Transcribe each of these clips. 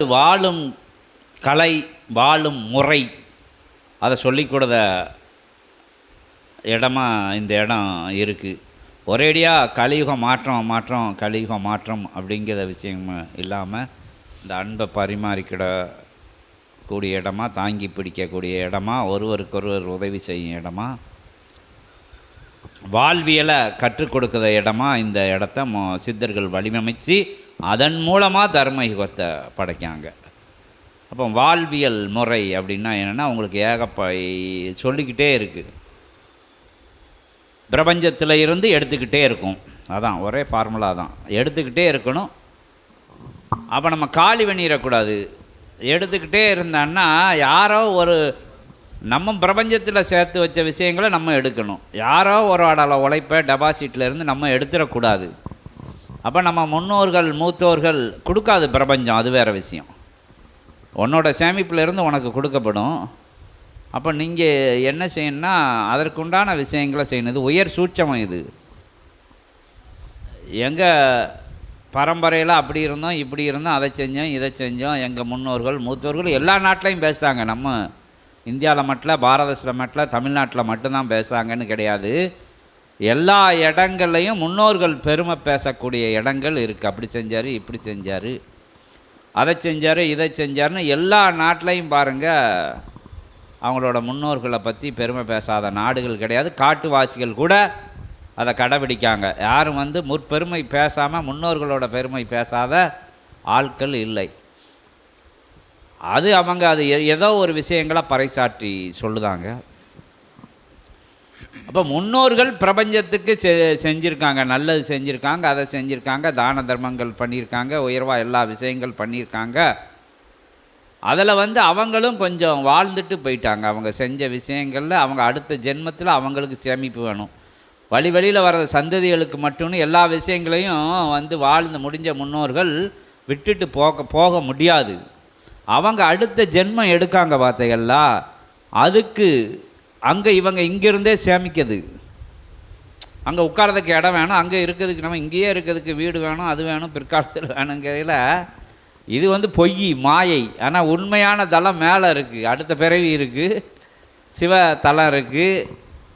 வாழும் கலை வாழும் முறை. அதை சொல்லிக் கொடுத்த இடமா இந்த இடம் இருக்குது ஒரேடியாக கலியுகம் மாற்றம் மாற்றம் கலியுகம் மாற்றம் அப்படிங்கிற விஷயம் இல்லாமல் இந்த அன்பை பரிமாறிக்கிட கூடிய இடமா தாங்கி பிடிக்கக்கூடிய இடமா ஒருவருக்கொருவர் உதவி செய்யும் இடமா வாழ்வியலை கற்றுக் கொடுக்குற இடமா இந்த இடத்த சித்தர்கள் வடிவமைச்சு அதன் மூலமாக தர்ம யுகத்தை படைக்காங்க அப்போ வாழ்வியல் முறை அப்படின்னா என்னென்னா உங்களுக்கு ஏகப்ப சொல்லிக்கிட்டே இருக்குது பிரபஞ்சத்தில் இருந்து எடுத்துக்கிட்டே இருக்கும். அதான் ஒரே ஃபார்முலா தான். எடுத்துக்கிட்டே இருக்கணும். அப்போ நம்ம காலி பண்ணிடக்கூடாது எடுத்துக்கிட்டே இருந்தான்னா யாரோ ஒரு நம்ம பிரபஞ்சத்தில் சேர்த்து வச்ச விஷயங்களை நம்ம எடுக்கணும். யாரோ ஒரு ஆடால உழைப்ப டெபாசிட்ல இருந்து நம்ம எடுத்துடக்கூடாது. அப்போ நம்ம முன்னோர்கள் மூத்தோர்கள் கொடுக்காது பிரபஞ்சம் அது வேறு விஷயம். உன்னோட சேமிப்புலேருந்து உனக்கு கொடுக்கப்படும். அப்போ நீங்கள் என்ன செய்யணும்னா அதற்குண்டான விஷயங்களை செய்யணும். உயர் சூட்சமம் இது. எங்கள் பரம்பரையில் அப்படி இருந்தோம் இப்படி இருந்தோம் அதை செஞ்சோம் இதை செஞ்சோம் எங்கள் முன்னோர்கள் மூத்தோர்கள் எல்லா நாட்டிலையும் பேசுகிறாங்க நம்ம இந்தியாவில் மட்டும் பாரதத்தில் மட்டும் தமிழ்நாட்டில் மட்டும்தான் பேசுகிறாங்கன்னு கிடையாது. எல்லா இடங்கள்லையும் முன்னோர்கள் பெருமை பேசக்கூடிய இடங்கள் இருக்குது அப்படி செஞ்சார் இப்படி செஞ்சார் அதை செஞ்சார் இதை செஞ்சாருன்னு எல்லா நாட்டிலையும் பாருங்கள் அவங்களோட முன்னோர்களை பற்றி பெருமை பேசாத நாடுகள் கிடையாது. காட்டுவாசிகள் கூட அதை கடைபிடிக்காங்க. யாரும் வந்து முற்பெருமை பேசாமல் முன்னோர்களோட பெருமை பேசாத ஆட்கள் இல்லை. அது அவங்க அது எ- ஏதோ ஒரு விஷயங்களை பறைசாற்றி சொல்லுதாங்க. அப்போ முன்னோர்கள் பிரபஞ்சத்துக்கு செ செஞ்சுருக்காங்க நல்லது செஞ்சுருக்காங்க அதை செஞ்சுருக்காங்க தான தர்மங்கள் பண்ணியிருக்காங்க உயர்வாக எல்லா விஷயங்கள் பண்ணியிருக்காங்க அதில் வந்து அவங்களும் கொஞ்சம் வாழ்ந்துட்டு போயிட்டாங்க. அவங்க செஞ்ச விஷயங்களில் அவங்க அடுத்த ஜென்மத்தில் அவங்களுக்கு சேமிப்பு வேணும். வழி வழியில் வர சந்ததிகளுக்கு மட்டும்னு எல்லா விஷயங்களையும் வந்து வாழ்ந்து முடிஞ்ச முன்னோர்கள் விட்டுட்டு போக போக முடியாது. அவங்க அடுத்த ஜென்மம் எடுக்காங்க பார்த்தீங்களா? அதுக்கு அங்கே இவங்க இங்கேருந்தே சேமிக்கிறது அங்கே உட்காரதுக்கு இடம் வேணும் அங்கே இருக்கிறதுக்கு நம்ம இங்கேயே இருக்கிறதுக்கு வீடு வேணும் அது வேணும் பிற்காலத்தில் வேணுங்கிறதுல இது வந்து பொய் மாயை. ஆனால் உண்மையான தளம் மேலே இருக்குது அடுத்த பிறவி இருக்குது சிவ தலம் இருக்குது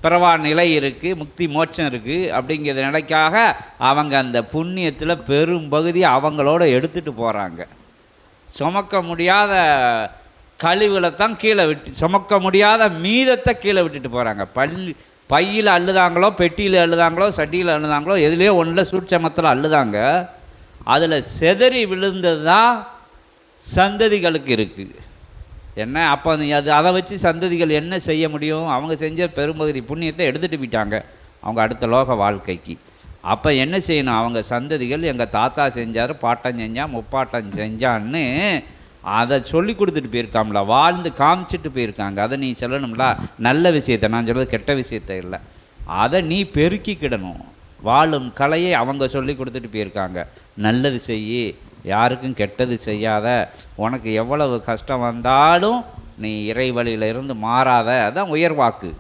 பிறவா நிலை இருக்குது முக்தி மோட்சம் இருக்குது அப்படிங்கிற நிலைக்காக அவங்க அந்த புண்ணியத்தில் பெரும் பகுதி அவங்களோட எடுத்துகிட்டு போகிறாங்க சுமக்க முடியாத கழிவுகளை தான் கீழே விட்டு சுமக்க முடியாத மீதத்தை கீழே விட்டுட்டு போகிறாங்க பள்ளி பையில் அள்ளுதாங்களோ பெட்டியில் அள்ளுதாங்களோ சட்டியில் அள்ளுதாங்களோ எதுலேயோ ஒன்றில் சூட்சமத்தில் அள்ளுதாங்க. அதில் செதறி விழுந்தது தான் சந்ததிகளுக்கு இருக்குது என்ன? அப்போ அது அதை வச்சு சந்ததிகள் என்ன செய்ய முடியும்? அவங்க செஞ்ச பெரும்பகுதி புண்ணியத்தை எடுத்துகிட்டு போயிட்டாங்க அவங்க அடுத்த லோக வாழ்க்கைக்கு. அப்போ என்ன செய்யணும்? அவங்க சந்ததிகள் எங்கள் தாத்தா செஞ்சார் பாட்டம் செஞ்சான் முப்பாட்டம் செஞ்சான்னு அதை சொல்லி கொடுத்துட்டு போயிருக்காம்ல வாழ்ந்து காமிச்சிட்டு போயிருக்காங்க. அதை நீ சொல்லணும்ல நல்ல விஷயத்தை நான் சொல்கிறது கெட்ட விஷயத்தை இல்லை. அதை நீ பெருக்கிக்கிடணும். வாழும் கலையை அவங்க சொல்லி கொடுத்துட்டு போயிருக்காங்க. நல்லது செய்யி யாருக்கும் கெட்டது செய்யாத உனக்கு எவ்வளவு கஷ்டம் வந்தாலும் நீ இறை வழியில இருந்து மாறாத அதான் உயர்வாக்கு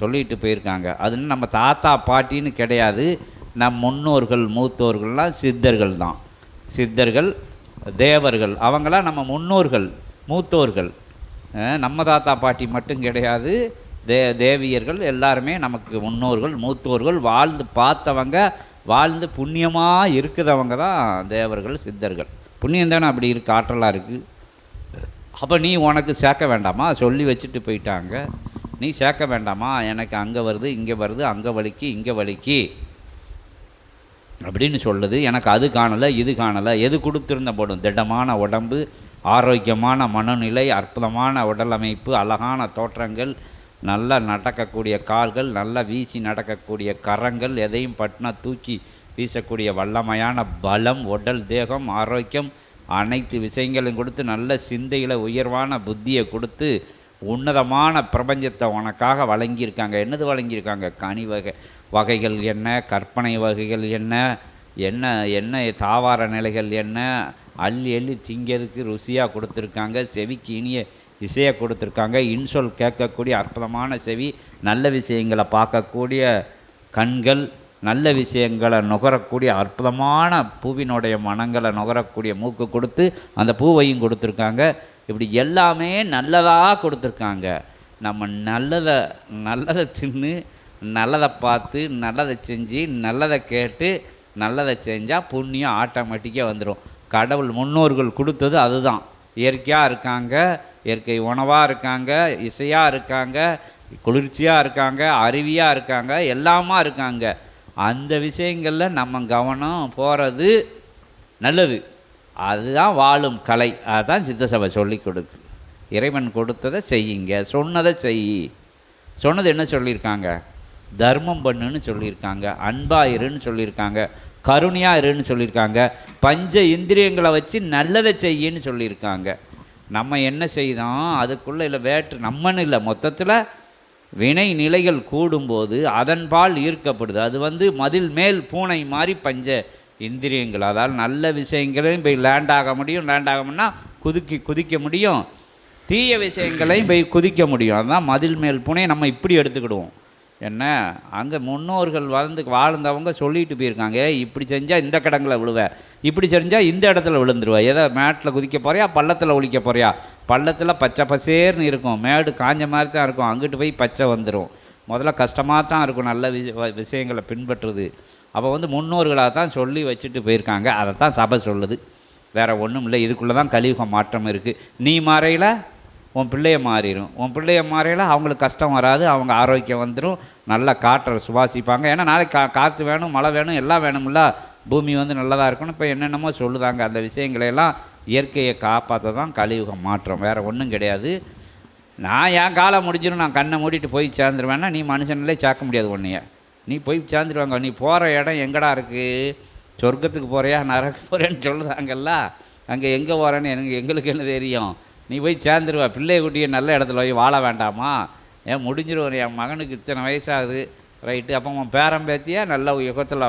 சொல்லிட்டு போயிருக்காங்க. அதுன்னு நம்ம தாத்தா பாட்டின்னு கிடையாது. நம் முன்னோர்கள் மூத்தோர்கள்லாம் சித்தர்கள் தான். சித்தர்கள் தேவர்கள் அவங்களாம் நம்ம முன்னோர்கள் மூத்தோர்கள். நம்ம தாத்தா பாட்டி மட்டும் கிடையாது. தே தேவியர்கள் எல்லாருமே நமக்கு முன்னோர்கள் மூத்தோர்கள் வாழ்ந்து பார்த்தவங்க வாழ்ந்து புண்ணியமாக இருக்கிறவங்க தான் தேவர்கள் சித்தர்கள். புண்ணியம் தானே அப்படி இருக்கு ஆற்றலாக இருக்குது அப்போ நீ உனக்கு சேர்க்க வேண்டாமா? சொல்லி வச்சுட்டு போயிட்டாங்க. நீ சேர்க்க வேண்டாமா? எனக்கு அங்கே வருது இங்கே வருது அங்கே வலிக்கு இங்கே வலிக்கு. அப்படின்னு சொல்லுது. எனக்கு அது காணலை இது காணலை. எது கொடுத்துருந்த போடும் திடமான உடம்பு ஆரோக்கியமான மனநிலை அற்புதமான உடல் அமைப்பு அழகான தோற்றங்கள் நல்லா நடக்கக்கூடிய கால்கள் நல்லா வீசி நடக்கக்கூடிய கரங்கள் எதையும் பட்டினா தூக்கி வீசக்கூடிய வல்லமையான பலம் உடல் தேகம் ஆரோக்கியம் அனைத்து விஷயங்களையும் கொடுத்து நல்ல சிந்தையில் உயர்வான புத்தியை கொடுத்து உன்னதமான பிரபஞ்சத்தை உனக்காக வழங்கியிருக்காங்க. என்னது வழங்கியிருக்காங்க? கனி வகை வகைகள் என்ன? கற்பனை வகைகள் என்ன? என்ன என்ன தாவார நிலைகள் என்ன? அள்ளி அள்ளி திங்கிறதுக்கு ருசியாக கொடுத்துருக்காங்க. செவிக்கு இனிய இசையை கொடுத்துருக்காங்க. இன்சொல் கேட்கக்கூடிய அற்புதமான செவி நல்ல விஷயங்களை பார்க்கக்கூடிய கண்கள் நல்ல விஷயங்களை நுகரக்கூடிய அற்புதமான பூவினுடைய மனங்களை நுகரக்கூடிய மூக்கு கொடுத்து அந்த பூவையும் கொடுத்துருக்காங்க. இப்படி எல்லாமே நல்லதாக கொடுத்துருக்காங்க. நம்ம நல்லதை நல்லதை தின்னு நல்லதை பார்த்து நல்லதை செஞ்சு நல்லதை கேட்டு நல்லதை செஞ்சால் புண்ணியம் ஆட்டோமேட்டிக்காக வந்துடும் கடவுள் முன்னோர்கள் கொடுத்தது அதுதான். இயற்கையாக இருக்காங்க இயற்கை உணவாக இருக்காங்க இசையாக இருக்காங்க குளிர்ச்சியாக இருக்காங்க அருவியாக இருக்காங்க எல்லாமா இருக்காங்க. அந்த விஷயங்களில் நம்ம கவனம் போகிறது நல்லது. அதுதான் வாழும் கலை. அதுதான் சித்தசபை சொல்லி கொடுக்கு. இறைவன் கொடுத்ததை செய்யுங்க. சொன்னதை செய். சொன்னது என்ன சொல்லியிருக்காங்க? தர்மம் பண்ணுன்னு சொல்லியிருக்காங்க. அன்பாக இருன்னு சொல்லியிருக்காங்க. கருணையாக இருன்னு சொல்லியிருக்காங்க. பஞ்ச இந்திரியங்களை வச்சு நல்லதை செய்யின்னு சொல்லியிருக்காங்க. நம்ம என்ன செய்தோம்? அதுக்குள்ளே இல்லை வேற்று நம்மன்னு இல்லை. மொத்தத்தில் வினை நிலைகள் கூடும்போது அதன்பால் ஈர்க்கப்படுது. அது வந்து மதில் மேல் பூனை மாதிரி பஞ்ச இந்திரியங்கள். அதால் நல்ல விஷயங்களையும் போய் லேண்ட் ஆக முடியும். லேண்ட் ஆகணும்னா குதிக்கி குதிக்க முடியும். தீய விஷயங்களையும் போய் குதிக்க முடியும். அதுதான் மதில் மேல் புனையை நம்ம இப்படி எடுத்துக்கிடுவோம். என்ன? அங்கே முன்னோர்கள் வாழ்ந்து வாழ்ந்தவங்க சொல்லிட்டு போயிருக்காங்க. இப்படி செஞ்சால் இந்த கிடங்களை விழுவ. இப்படி செஞ்சால் இந்த இடத்துல விழுந்துருவ. எதை? மேட்டில் குதிக்க போறியா? பள்ளத்தில் ஒழிக்க போறியா? பள்ளத்தில் பச்சை பசேர்னு இருக்கும். மேடு காஞ்ச மாதிரி தான் இருக்கும். அங்கிட்டு போய் பச்சை வந்துடும் முதல்ல கஷ்டமாக தான் இருக்கும். நல்ல வ- விஷயங்களை பின்பற்றுறது. அப்போ வந்து முன்னோர்களாக தான் சொல்லி வச்சுட்டு போயிருக்காங்க. அதை தான் சபை சொல்லுது. வேறு ஒன்றும் இல்லை. இதுக்குள்ளே தான் கலியுக மாற்றம் இருக்குது நீ மாறையில் உன் பிள்ளைய மாறிடும் உன் பிள்ளைய மாறையில் அவங்களுக்கு கஷ்டம் வராது. அவங்க ஆரோக்கியம் வந்துடும் நல்லா காற்றை சுவாசிப்பாங்க. ஏன்னா நாளைக்கு கா காற்று வேணும் மழை வேணும் எல்லாம் வேணும்ல. பூமி வந்து நல்லதாக இருக்கணும் இப்போ என்னென்னமோ சொல்லுதாங்க. அந்த விஷயங்களையெல்லாம் இயற்கையை காப்பாற்ற தான் கலியுக மாற்றம். வேறு ஒன்றும் கிடையாது. நான் என் காலம் முடிஞ்சிடும் நான் கண்ணை மூடிட்டு போய் சேர்ந்துருவேன்னா நீ மனுஷனிலே சேர்க்க முடியாது ஒன்றைய நீ போய் சேர்ந்துருவாங்க. நீ போகிற இடம் எங்கடா இருக்குது சொர்க்கத்துக்கு போகிறியா நரக்கு போகிறேன்னு சொல்கிறாங்கல்ல அங்கே எங்கே போகிறேன்னு எனக்கு எங்களுக்கு என்ன தெரியும்? நீ போய் சேர்ந்துருவா. பிள்ளைய குட்டியை நல்ல இடத்துல போய் வாழ வேண்டாமா? ஏன் முடிஞ்சிரும். என் மகனுக்கு இத்தனை வயசாகுது. ரைட்டு அப்போ உன் பேரன் பேத்தியா நல்ல யுகத்தில்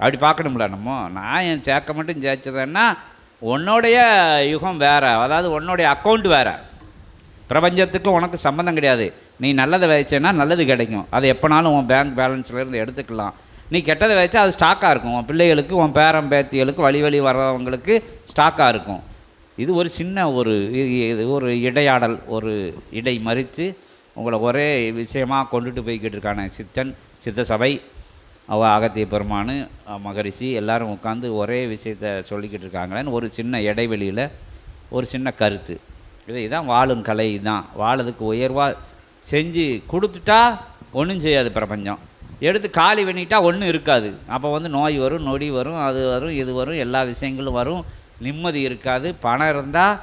அப்படி பார்க்கணும்ல நம்ம? நான் என் சேர்க்க மட்டும் சேர்த்துறேன்னா உன்னுடைய யுகம் வேறு. அதாவது உன்னுடைய அக்கௌண்ட் வேறு. பிரபஞ்சத்துக்கு உனக்கு சம்மந்தம் கிடையாது. நீ நல்லதை வச்சேன்னா நல்லது கிடைக்கும். அது எப்போனாலும் உன் பேங்க் பேலன்ஸ்லேருந்து எடுத்துக்கலாம். நீ கெட்டதை வச்சா அது ஸ்டாக்காக இருக்கும். உன் பிள்ளைகளுக்கு உன் பேரன் பேத்திகளுக்கு வழி வழி வர்றவங்களுக்கு ஸ்டாக்காக இருக்கும். இது ஒரு சின்ன ஒரு இது ஒரு இடையாடல் ஒரு இடை மறித்து உங்களை ஒரே விஷயமாக கொண்டுட்டு போய்கிட்டு இருக்கான சித்தன் சித்த சபை அவ அகத்திய பெருமான் மகரிஷி எல்லோரும் உட்காந்து ஒரே விஷயத்த சொல்லிக்கிட்டு இருக்காங்களேன்னு ஒரு சின்ன இடைவெளியில் ஒரு சின்ன கருத்து. இதுதான் வாழும் கலை தான் வாழதுக்கு உயர்வாக செஞ்சு கொடுத்துட்டா ஒன்றும் செய்யாது பிரபஞ்சம். எடுத்து காலி பண்ணிட்டா ஒன்றும் இருக்காது. அப்போ வந்து நோய் வரும் நொடி வரும் அது வரும் இது வரும் எல்லா விஷயங்களும் வரும். நிம்மதி இருக்காது. பணம் இருந்தால்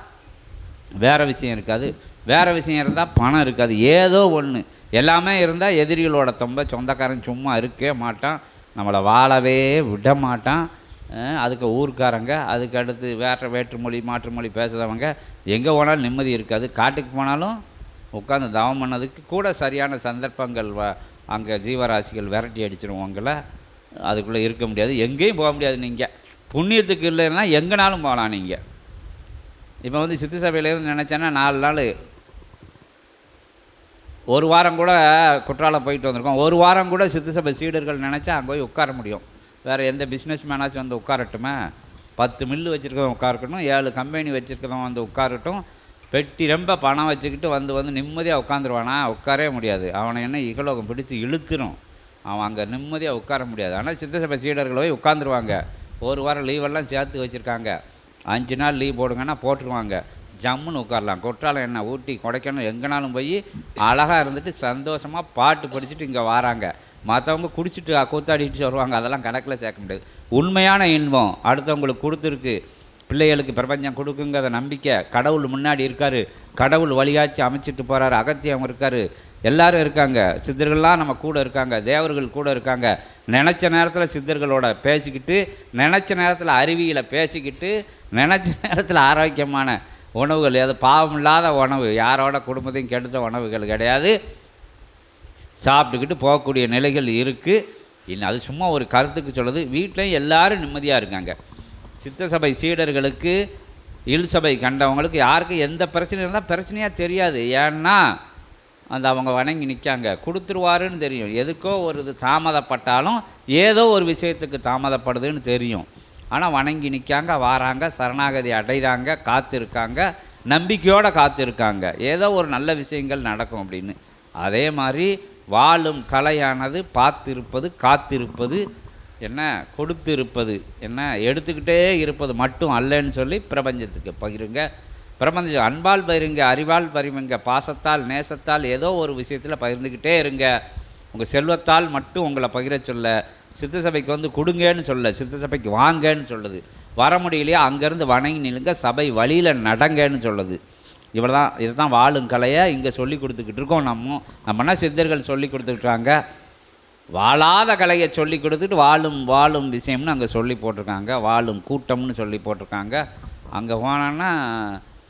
வேறு விஷயம் இருக்காது. வேறு விஷயம் இருந்தால் பணம் இருக்காது. ஏதோ ஒன்று எல்லாமே இருந்தால் எதிரிகளோட தொம்ப சொந்தக்காரன் சும்மா இருக்கவே மாட்டான். நம்மளை வாழவே விட மாட்டான். அதுக்கு ஊர்க்காரங்க அதுக்கு அடுத்து வேற்ற வேற்றுமொழி மாற்றுமொழி பேசுகிறவங்க எங்கே போனாலும் நிம்மதி இருக்காது. காட்டுக்கு போனாலும் உட்காந்து தவம் பண்ணதுக்கு கூட சரியான சந்தர்ப்பங்கள் வ அங்கே ஜீவராசிகள் விரட்டி அடிச்சிடும் அதுக்குள்ளே இருக்க முடியாது. எங்கேயும் போக முடியாது நீங்கள் புண்ணியத்துக்கு இல்லைன்னா எங்கேனாலும் போகலாம் நீங்கள் இப்போ வந்து சித்து சபையிலேருந்து நினச்சேன்னா நாலு நாள். ஒரு வாரம் கூட குற்றாலம் போயிட்டு வந்திருக்கோம். ஒரு வாரம் கூட சித்து சபை சீடர்கள் நினச்சா அங்கே போய் உட்கார முடியும். வேறு எந்த பிஸ்னஸ் மேனாச்சும் வந்து உட்காரட்டுமே. பத்து மில்லு வச்சுருக்கவன் உட்காரக்கணும் ஏழு கம்பெனி வச்சுருக்கிறவன் வந்து உட்காரட்டும். பெட்டி ரொம்ப பணம் வச்சுக்கிட்டு வந்து வந்து நிம்மதியாக உட்காந்துருவானா உட்காரவே முடியாது. அவனை என்ன இகலோகம் பிடித்து இழுத்துரும். அவன் அங்கே நிம்மதியாக உட்கார முடியாது. ஆனால் சித்தசபை சீடர்கள் போய் உட்காந்துருவாங்க ஒரு வாரம் லீவெல்லாம் சேர்த்து வச்சுருக்காங்க. அஞ்சு நாள் லீவ் போடுங்கன்னா போட்டுருவாங்க. ஜம்முன்னு உட்காரலாம். குற்றாலம் என்ன ஊட்டி கொடைக்கானல் எங்கேனாலும் போய் அழகாக இருந்துட்டு சந்தோஷமாக பாட்டு படிச்சுட்டு இங்கே வராங்க. மற்றவங்க குடிச்சிட்டு கூத்தாடிட்டு வருவாங்க அதெல்லாம் கணக்கில் சேர்க்க முடியாது. உண்மையான இன்பம் அடுத்தவங்களுக்கு கொடுத்துருக்கு. பிள்ளைகளுக்கு பிரபஞ்சம் கொடுக்குங்கிற நம்பிக்கை. கடவுள் முன்னாடி இருக்கார். கடவுள் வழியாச்சு அமைச்சிட்டு போகிறாரு அகத்தியம் இருக்கார். எல்லாரும் இருக்காங்க. சித்தர்கள்லாம் நம்ம கூட இருக்காங்க. தேவர்கள் கூட இருக்காங்க. நினச்ச நேரத்தில் சித்தர்களோட பேசிக்கிட்டு நினச்ச நேரத்தில் அருவியில் பேசிக்கிட்டு நினச்ச நேரத்தில் ஆரோக்கியமான உணவுகள் அது பாவம் இல்லாத உணவு. யாரோட குடும்பத்தையும் கெடுத்த உணவுகள் கிடையாது. சாப்பிட்டுக்கிட்டு போகக்கூடிய நிலைகள் இருக்குது இன்னும் அது சும்மா ஒரு கருத்துக்கு சொல்லுது வீட்டிலையும் எல்லாரும் நிம்மதியாக இருக்காங்க. சித்த சபை சீடர்களுக்கு இல் சபை கண்டவங்களுக்கு யாருக்கும் எந்த பிரச்சனை இருந்தால் பிரச்சனையாக தெரியாது. ஏன்னா அந்த அவங்க வணங்கி நிற்காங்க கொடுத்துருவாருன்னு தெரியும். எதுக்கோ ஒரு இது தாமதப்பட்டாலும் ஏதோ ஒரு விஷயத்துக்கு தாமதப்படுதுன்னு தெரியும். ஆனால் வணங்கி நிற்காங்க வாராங்க சரணாகதி அடைதாங்க காத்திருக்காங்க நம்பிக்கையோடு காத்திருக்காங்க. ஏதோ ஒரு நல்ல விஷயங்கள் நடக்கும் அப்படின்னு. அதே மாதிரி வாழும் கலையானது பார்த்திருப்பது காத்திருப்பது என்ன கொடுத்திருப்பது என்ன எடுத்துக்கிட்டே இருப்பது மட்டும் அல்லன்னு சொல்லி பிரபஞ்சத்துக்கு பகிருங்க. பிரபஞ்சம் அன்பால் பகிருங்க அறிவால் பகிருங்க பாசத்தால் நேசத்தால் ஏதோ ஒரு விஷயத்தில் பகிர்ந்துக்கிட்டே இருங்க. உங்கள் செல்வத்தால் மட்டும் உங்களை பகிர சொல்ல சித்த சபைக்கு வந்து கொடுங்கன்னு சொல்ல சித்த சபைக்கு வாங்கன்னு சொல்லுது. வர முடியலையா அங்கேருந்து வணங்கி நிலுங்க சபை வழியில் நடங்கன்னு சொல்லுது. இவ்வளோ தான் இதுதான் வாழும் கலையை இங்கே சொல்லி கொடுத்துக்கிட்டு இருக்கோம் நம்ம. நம்மனா சித்தர்கள் சொல்லி கொடுத்துட்ருக்காங்க வாழாத கலையை சொல்லி கொடுத்துட்டு வாழும் வாழும் விஷயம்னு அங்கே சொல்லி போட்டிருக்காங்க. வாழும் கூட்டம்னு சொல்லி போட்டிருக்காங்க. அங்கே போனோன்னா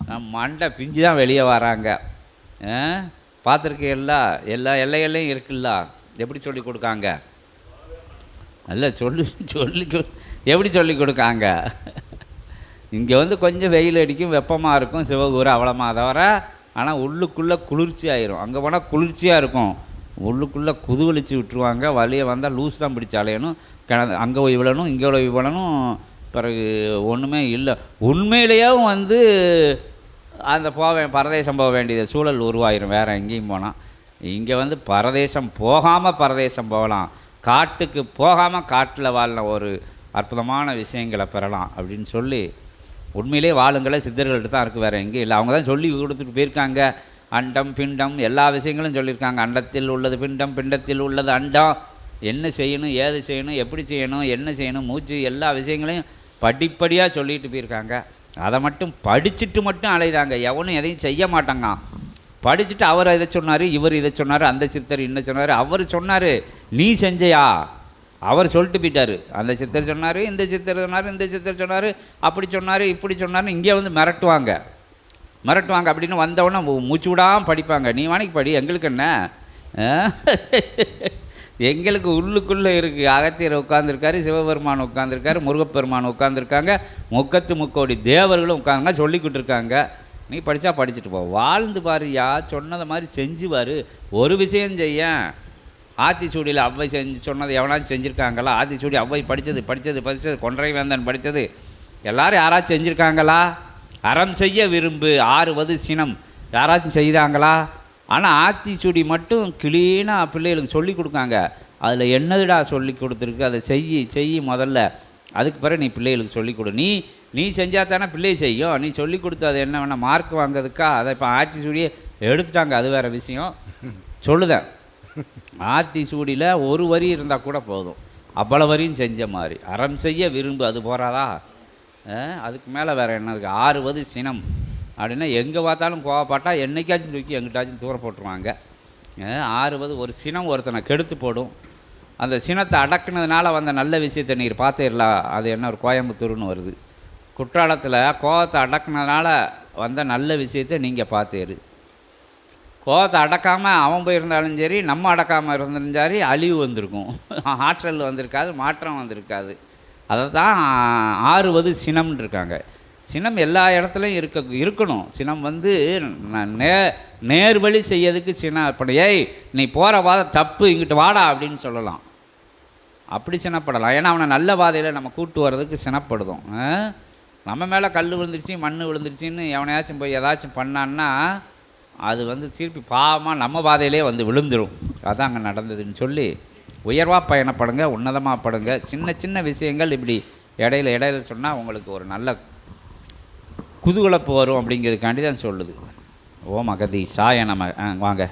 நம்ம மண்டை பிஞ்சு தான் வெளியே வராங்க. பார்த்துருக்கீல்ல எல்லா எல்லைகள்லையும் இருக்குல்ல? எப்படி சொல்லி கொடுக்காங்க? நல்ல சொல்லி சொல்லி கொடு- எப்படி சொல்லி கொடுக்காங்க? இங்கே வந்து கொஞ்சம் வெயில் அடிக்கும் வெப்பமாக இருக்கும் சிவகூர் அவ்வளோமா தவிர ஆனால் உள்ளுக்குள்ளே குளிர்ச்சி ஆயிரும். அங்கே போனால் குளிர்ச்சியாக இருக்கும். உள்ளுக்குள்ளே குதுவலிச்சு விட்டுருவாங்க. வழியை வந்தால் லூஸ் தான் பிடிச்சி அலையணும். அங்கே போய் விழணும் இங்கே போய் விழணும். பிறகு ஒன்றுமே இல்லை. உண்மையிலேயும் வந்து அந்த போவேன் பரதேசம் போக வேண்டிய சூழல் உருவாயிரும். வேறு எங்கேயும் போனால் இங்கே வந்து பரதேசம் போகாமல் பரதேசம் போகலாம். காட்டுக்கு போகாமல் காட்டில் வாழின ஒரு அற்புதமான விஷயங்களை பெறலாம். அப்படின்னு சொல்லி உண்மையிலே வாழுங்களே சித்தர்கள்ட்ட தான் இருக்குது வேறு எங்கேயும் இல்லை. அவங்க தான் சொல்லி கொடுத்துட்டு போயிருக்காங்க. அண்டம் பிண்டம் எல்லா விஷயங்களும் சொல்லியிருக்காங்க. அண்டத்தில் உள்ளது பிண்டம் பிண்டத்தில் உள்ளது அண்டம். என்ன செய்யணும் ஏது செய்யணும் எப்படி செய்யணும் என்ன செய்யணும் மூச்சு எல்லா விஷயங்களையும் படிப்படியாக சொல்லிட்டு போயிருக்காங்க. அதை மட்டும் படிச்சுட்டு மட்டும் அலைதாங்க எவனும் எதையும் செய்ய மாட்டாங்க. படிச்சுட்டு அவர் இதை சொன்னார் இவர் இதை சொன்னார் அந்த சித்தர் என்ன சொன்னார். அவர் சொன்னார் நீ செஞ்சையா? அவர் சொல்லிட்டு போயிட்டார். அந்த சித்தர் சொன்னார் இந்த சித்தர் சொன்னார் இந்த சித்தர் சொன்னார் அப்படி சொன்னார் இப்படி சொன்னார் இங்கே வந்து மிரட்டுவாங்க. மிரட்டுவாங்க அப்படின்னு வந்தவொடனே மூச்சு விடாமல் படிப்பாங்க. நீ வாணிக்கு படி எங்களுக்கு என்ன? எங்களுக்கு உள்ளுக்குள்ளே இருக்குது அகத்தியர் உட்காந்துருக்காரு சிவபெருமான் உட்காந்துருக்காரு முருகப்பெருமான் உட்காந்துருக்காங்க முக்கத்து முக்கோடி தேவர்களும் உட்காந்துனா சொல்லிக்கிட்டு இருக்காங்க. நீ படித்தா படிச்சுட்டு போ. வாழ்ந்து பாருயா சொன்னதை மாதிரி செஞ்சுவார். ஒரு விஷயம் செய்யேன். ஆத்திச்சூடியில் அவ்வை செஞ்சு சொன்னது எவனாச்சும் செஞ்சுருக்காங்களா? ஆத்திச்சூடி அவ்வை படித்தது படித்தது படித்தது கொன்றை வேந்தன் படித்தது எல்லாரும் யாராச்சும் செஞ்சுருக்காங்களா? அறம் செய்ய விரும்பு ஆறுவது சினம். யாராச்சும் செய்தாங்களா? ஆனால் ஆத்திச்சூடி மட்டும் கிளீனாக பிள்ளைகளுக்கு சொல்லி கொடுக்காங்க. அதில் என்னதுடா சொல்லி கொடுத்துருக்கு? அதை செய் செய் முதல்ல. அதுக்கு பிறகு நீ பிள்ளைகளுக்கு சொல்லி கொடு. நீ நீ செஞ்சால் தானே பிள்ளை செய்யும். நீ சொல்லி கொடுத்து அது என்ன வேணால் மார்க் வாங்குறதுக்கா? அதை இப்போ ஆத்திச்சூடியே எடுத்துட்டாங்க. அது வேறு விஷயம். சொல்லுதேன். ஆத்தி சூடியில் ஒரு வரி இருந்தால் கூட போதும். அவ்வளோ வரியும் செஞ்ச மாதிரி. அறம் செய்ய விரும்பு அது போகிறாதா அதுக்கு மேலே வேறு என்ன இருக்குது ஆறுவது சினம். அப்படின்னா எங்கே பார்த்தாலும் கோவப்பட்டால் என்னைக்காச்சும் தூக்கி எங்கிட்டாச்சும் தூர போட்டுருவாங்க. ஆறுவது ஒரு சினம் ஒருத்தனை கெடுத்து போடும். அந்த சினத்தை அடக்குனதுனால வந்த நல்ல விஷயத்தை நீர் பார்த்தீர்களா? அது என்ன ஒரு கோயம்புத்தூர்னு வருது. குற்றாலத்தில் கோவத்தை அடக்குனதுனால வந்த நல்ல விஷயத்தை நீங்கள் பார்த்தேரு. கோவத்தை அடக்காமல் அவன் போயிருந்தாலும் சரி நம்ம அடக்காமல் இருந்தாலும் சரி அழிவு வந்திருக்கும். ஆற்றல் வந்திருக்காது மாற்றம் வந்திருக்காது. அதை தான் ஆறுவது சினம்னு இருக்காங்க. சினம் எல்லா இடத்துலையும் இருக்க இருக்கணும். சினம் வந்து ந- நே நேர்வழி செய்யறதுக்கு சினம் இப்போ ஏய் நீ போகிற வாத தப்பு இங்கிட்டு வாடா அப்படின்னு சொல்லலாம். அப்படி சினப்படலாம். ஏன்னா அவனை நல்ல பாதையில் நம்ம கூட்டு வர்றதுக்கு சினப்படுதும். நம்ம மேலே கல் விழுந்துருச்சு மண் விழுந்துருச்சின்னு எவனையாச்சும் போய் ஏதாச்சும் பண்ணான்னா அது வந்து திருப்பி பாவமாக நம்ம பாதையிலே வந்து விழுந்துடும் அதான் அங்கே நடந்ததுன்னு சொல்லி உயர்வாக பயணப்படுங்க உன்னதமாக படுங்க. சின்ன சின்ன விஷயங்கள் இப்படி இடையில இடையில சொன்னால் உங்களுக்கு ஒரு நல்ல குதூகலப்பு வரும் அப்படிங்கிறதுக்காண்டி தான் சொல்லுது. ஓம் அகதி சாய நம்ம ஆ, வாங்க.